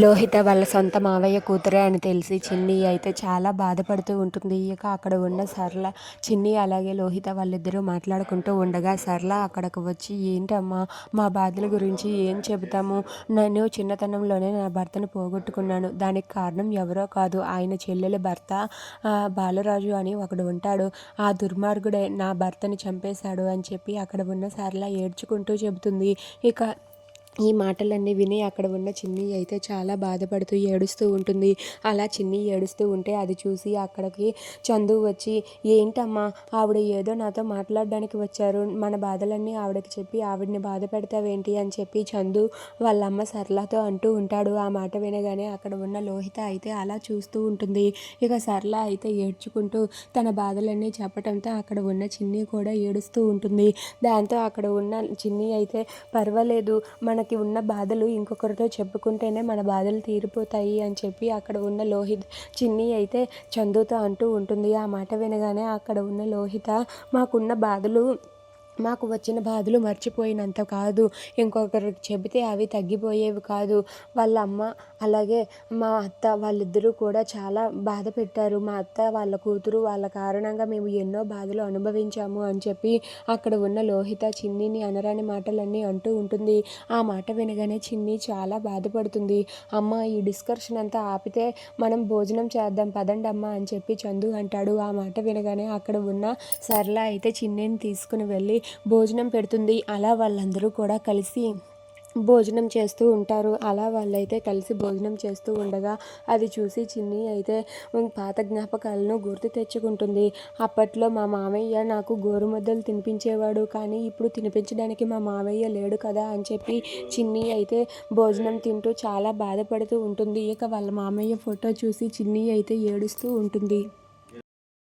లోహిత వాళ్ళ సొంత మావయ్య కూతురే అని తెలిసి చిన్ని అయితే చాలా బాధపడుతూ ఉంటుంది. ఇక అక్కడ ఉన్న సరళ చిన్ని అలాగే లోహిత వాళ్ళిద్దరూ మాట్లాడుకుంటూ ఉండగా సరళ అక్కడికి వచ్చి ఏంటమ్మా మా బాధల గురించి ఏం చెబుతాము? నేను చిన్నతనంలోనే నా భర్తను పోగొట్టుకున్నాను. దానికి కారణం ఎవరో కాదు. ఆయన చెల్లెల భర్త బాలరాజు అని ఒకడు ఉంటాడు. ఆ దుర్మార్గుడే నా భర్తని చంపేశాడు అని చెప్పి అక్కడ ఉన్న సరళ ఏడ్చుకుంటూ చెబుతుంది. ఇక ఈ మాటలన్నీ విని అక్కడ ఉన్న చిన్ని అయితే చాలా బాధపడుతూ ఏడుస్తూ ఉంటుంది. అలా చిన్ని ఏడుస్తూ ఉంటే అది చూసి అక్కడికి చందు వచ్చి ఏంటమ్మా ఆవిడ ఏదో నాతో మాట్లాడడానికి వచ్చారు. మన బాధలన్నీ ఆవిడకి చెప్పి ఆవిడని బాధ పెడతావేంటి? అని చెప్పి చందు వాళ్ళమ్మ సరళతో అంటూ ఉంటాడు. ఆ మాట వినగానే అక్కడ ఉన్న లోహిత అయితే అలా చూస్తూ ఉంటుంది. ఇక సరళ అయితే ఏడ్చుకుంటూ తన బాధలన్నీ చెప్పటంతో అక్కడ ఉన్న చిన్ని కూడా ఏడుస్తూ ఉంటుంది. దాంతో అక్కడ ఉన్న చిన్ని అయితే పర్వాలేదు మన మనకి ఉన్న బాధలు ఇంకొకరితో చెప్పుకుంటేనే మన బాధలు తీరిపోతాయి అని చెప్పి అక్కడ ఉన్న లోహిత్ చిన్ని అయితే చందుతో అంటూ ఉంటుంది. ఆ మాట వినగానే అక్కడ ఉన్న లోహిత మాకున్న బాధలు మాకు వచ్చిన బాధలు మర్చిపోయినంత కాదు. ఇంకొకరికి చెబితే అవి తగ్గిపోయేవి కాదు. వాళ్ళ అమ్మ అలాగే మా అత్త వాళ్ళిద్దరూ కూడా చాలా బాధ పెట్టారు. మా అత్త వాళ్ళ కూతురు వాళ్ళ కారణంగా మేము ఎన్నో బాధలు అనుభవించాము అని చెప్పి అక్కడ ఉన్న లోహిత చిన్నిని అనరాని మాటలన్నీ అంటూ ఉంటుంది. ఆ మాట వినగానే చిన్ని చాలా బాధపడుతుంది. అమ్మ ఈ డిస్కషన్ అంతా ఆపితే మనం భోజనం చేద్దాం పదండి అమ్మ అని చెప్పి చందు అంటాడు. ఆ మాట వినగానే అక్కడ ఉన్న సరళ అయితే చిన్నిని తీసుకుని వెళ్ళి భోజనం పెడుతుంది. అలా వాళ్ళందరూ కూడా కలిసి భోజనం చేస్తూ ఉంటారు. అలా వాళ్ళైతే కలిసి భోజనం చేస్తూ ఉండగా అది చూసి చిన్ని అయితే పాత జ్ఞాపకాలను గుర్తు తెచ్చుకుంటుంది. అప్పట్లో మా మామయ్య నాకు గోరుముద్దలు తినిపించేవాడు. కానీ ఇప్పుడు తినిపించడానికి మా మామయ్య లేడు కదా అని చెప్పి చిన్ని అయితే భోజనం తింటూ చాలా బాధపడుతూ ఉంటుంది. ఇక వాళ్ళ మామయ్య ఫోటో చూసి చిన్ని అయితే ఏడుస్తూ ఉంటుంది.